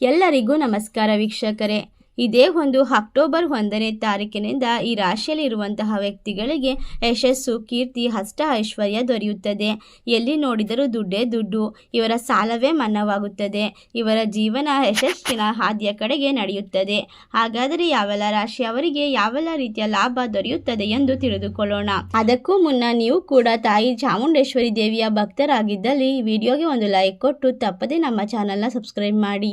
ಎಲ್ಲರಿಗೂ ನಮಸ್ಕಾರ ವೀಕ್ಷಕರೇ. ಇದೇ ಒಂದು ಅಕ್ಟೋಬರ್ ಒಂದನೇ ತಾರೀಕಿನಿಂದ ಈ ರಾಶಿಯಲ್ಲಿರುವಂತಹ ವ್ಯಕ್ತಿಗಳಿಗೆ ಯಶಸ್ಸು, ಕೀರ್ತಿ ಹಷ್ಟ ಐಶ್ವರ್ಯ ದೊರೆಯುತ್ತದೆ. ಎಲ್ಲಿ ನೋಡಿದರೂ ದುಡ್ಡೇ ದುಡ್ಡು, ಇವರ ಸಾಲವೇ ಮನ್ನವಾಗುತ್ತದೆ ಇವರ ಜೀವನ ಯಶಸ್ಸಿನ ಹಾದಿಯ ಕಡೆಗೆ ನಡೆಯುತ್ತದೆ. ಹಾಗಾದರೆ ಯಾವೆಲ್ಲ ರಾಶಿಯವರಿಗೆ ಯಾವೆಲ್ಲ ರೀತಿಯ ಲಾಭ ದೊರೆಯುತ್ತದೆ ಎಂದು ತಿಳಿದುಕೊಳ್ಳೋಣ. ಅದಕ್ಕೂ ಮುನ್ನ ನೀವು ಕೂಡ ತಾಯಿ ಚಾಮುಂಡೇಶ್ವರಿ ದೇವಿಯ ಭಕ್ತರಾಗಿದ್ದಲ್ಲಿ ವಿಡಿಯೋಗೆ ಒಂದು ಲೈಕ್ ಕೊಟ್ಟು ತಪ್ಪದೆ ನಮ್ಮ ಚಾನಲ್ನ ಸಬ್ಸ್ಕ್ರೈಬ್ ಮಾಡಿ.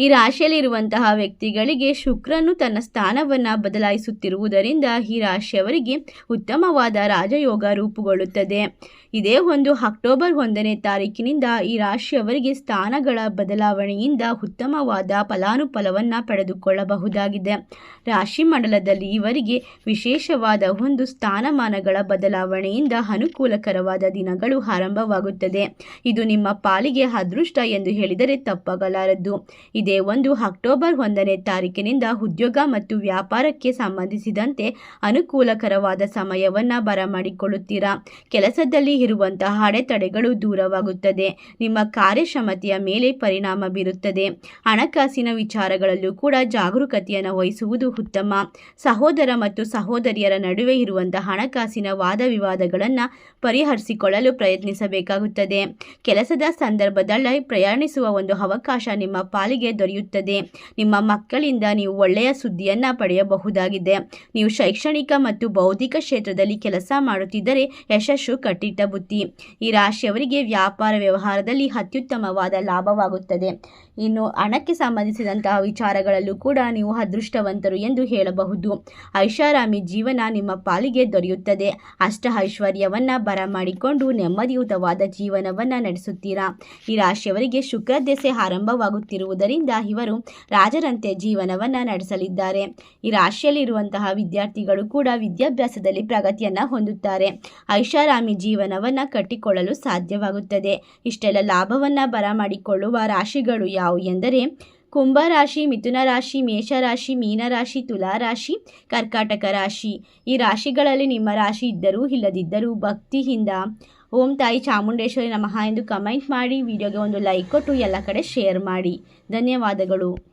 ಈ ರಾಶಿಯಲ್ಲಿರುವಂತಹ ವ್ಯಕ್ತಿಗಳಿಗೆ ಶುಕ್ರನು ತನ್ನ ಸ್ಥಾನವನ್ನ ಬದಲಾಯಿಸುತ್ತಿರುವುದರಿಂದ ಈ ರಾಶಿಯವರಿಗೆ ಉತ್ತಮವಾದ ರಾಜಯೋಗ ರೂಪುಗೊಳ್ಳುತ್ತದೆ. ಇದೇ ಒಂದು ಅಕ್ಟೋಬರ್ ಒಂದನೇ ತಾರೀಕಿನಿಂದ ಈ ರಾಶಿಯವರಿಗೆ ಸ್ಥಾನಗಳ ಬದಲಾವಣೆಯಿಂದ ಉತ್ತಮವಾದ ಫಲಾನುಫಲವನ್ನು ಪಡೆದುಕೊಳ್ಳಬಹುದಾಗಿದೆ. ರಾಶಿ ಮಂಡಲದಲ್ಲಿ ಇವರಿಗೆ ವಿಶೇಷವಾದ ಒಂದು ಸ್ಥಾನಮಾನಗಳ ಬದಲಾವಣೆಯಿಂದ ಅನುಕೂಲಕರವಾದ ದಿನಗಳು ಆರಂಭವಾಗುತ್ತದೆ. ಇದು ನಿಮ್ಮ ಪಾಲಿಗೆ ಅದೃಷ್ಟ ಎಂದು ಹೇಳಿದರೆ ತಪ್ಪಾಗಲಾರದು. ಇದೇ ಒಂದು ಅಕ್ಟೋಬರ್ ಒಂದನೇ ತಾರೀಕಿನಿಂದ ಉದ್ಯೋಗ ಮತ್ತು ವ್ಯಾಪಾರಕ್ಕೆ ಸಂಬಂಧಿಸಿದಂತೆ ಅನುಕೂಲಕರವಾದ ಸಮಯವನ್ನು ಬರಮಾಡಿಕೊಳ್ಳುತ್ತೀರಾ? ಕೆಲಸದಲ್ಲಿ ಇರುವಂತಹ ಅಡೆತಡೆಗಳು ದೂರವಾಗುತ್ತದೆ. ನಿಮ್ಮ ಕಾರ್ಯಕ್ಷಮತೆಯ ಮೇಲೆ ಪರಿಣಾಮ ಬೀರುತ್ತದೆ. ಹಣಕಾಸಿನ ವಿಚಾರಗಳಲ್ಲೂ ಕೂಡ ಜಾಗರೂಕತೆಯನ್ನು ವಹಿಸುವುದು ಉತ್ತಮ. ಸಹೋದರ ಮತ್ತು ಸಹೋದರಿಯರ ನಡುವೆ ಇರುವಂತಹ ಹಣಕಾಸಿನ ವಾದ ವಿವಾದಗಳನ್ನು ಪರಿಹರಿಸಿಕೊಳ್ಳಲು ಪ್ರಯತ್ನಿಸಬೇಕಾಗುತ್ತದೆ. ಕೆಲಸದ ಸಂದರ್ಭದಲ್ಲಿ ಪ್ರಯಾಣಿಸುವ ಒಂದು ಅವಕಾಶ ನಿಮ್ಮ ಪಾಲಿಗೆ ದೊರೆಯುತ್ತದೆ. ನಿಮ್ಮ ಮಕ್ಕಳಿಂದ ನೀವು ಒಳ್ಳೆಯ ಸುದ್ದಿಯನ್ನು ಪಡೆಯಬಹುದಾಗಿದೆ. ನೀವು ಶೈಕ್ಷಣಿಕ ಮತ್ತು ಬೌದ್ಧಿಕ ಕ್ಷೇತ್ರದಲ್ಲಿ ಕೆಲಸ ಮಾಡುತ್ತಿದ್ದರೆ ಯಶಸ್ಸು ಕಟ್ಟಿಟ್ಟ ಬುತ್ತಿ ಈ ರಾಶಿಯವರಿಗೆ ವ್ಯಾಪಾರ ವ್ಯವಹಾರದಲ್ಲಿ ಅತ್ಯುತ್ತಮವಾದ ಲಾಭವಾಗುತ್ತದೆ. ಇನ್ನು ಹಣಕ್ಕೆ ಸಂಬಂಧಿಸಿದಂತಹ ವಿಚಾರಗಳಲ್ಲೂ ಕೂಡ ನೀವು ಅದೃಷ್ಟವಂತರು ಎಂದು ಹೇಳಬಹುದು. ಐಷಾರಾಮಿ ಜೀವನ ನಿಮ್ಮ ಪಾಲಿಗೆ ದೊರೆಯುತ್ತದೆ. ಅಷ್ಟ ಐಶ್ವರ್ಯವನ್ನು ಬರಮಾಡಿಕೊಂಡು ನೆಮ್ಮದಿಯುತವಾದ ಜೀವನವನ್ನು ನಡೆಸುತ್ತೀರಾ? ಈ ರಾಶಿಯವರಿಗೆ ಶುಕ್ರ ದೆಸೆ ಆರಂಭವಾಗುತ್ತಿರುವುದರಿಂದ ಇವರು ರಾಜರಂತೆ ಜೀವನವನ್ನ ನಡೆಸಲಿದ್ದಾರೆ. ಈ ರಾಶಿಯಲ್ಲಿರುವಂತಹ ವಿದ್ಯಾರ್ಥಿಗಳು ಕೂಡ ವಿದ್ಯಾಭ್ಯಾಸದಲ್ಲಿ ಪ್ರಗತಿಯನ್ನ ಹೊಂದುತ್ತಾರೆ. ಐಷಾರಾಮಿ ಜೀವನವನ್ನ ಕಟ್ಟಿಕೊಳ್ಳಲು ಸಾಧ್ಯವಾಗುತ್ತದೆ. ಇಷ್ಟೆಲ್ಲ ಲಾಭವನ್ನ ಬರಮಾಡಿಕೊಳ್ಳುವ ರಾಶಿಗಳು ಯಾವುವು ಎಂದರೆ, ಕುಂಭರಾಶಿ, ಮಿಥುನ ರಾಶಿ, ಮೇಷರಾಶಿ, ಮೀನರಾಶಿ, ತುಲಾರಾಶಿ, ಕರ್ಕಾಟಕ ರಾಶಿ. ಈ ರಾಶಿಗಳಲ್ಲಿ ನಿಮ್ಮ ರಾಶಿ ಇದ್ದರೂ ಇಲ್ಲದಿದ್ದರೂ ಭಕ್ತಿಯಿಂದ ಓಂ ತಾಯಿ ಚಾಮುಂಡೇಶ್ವರಿ ನಮಃ ಎಂದು ಕಮೆಂಟ್ ಮಾಡಿ, ವಿಡಿಯೋಗೆ ಒಂದು ಲೈಕ್ ಕೊಟ್ಟು ಎಲ್ಲ ಕಡೆ ಶೇರ್ ಮಾಡಿ. ಧನ್ಯವಾದಗಳು.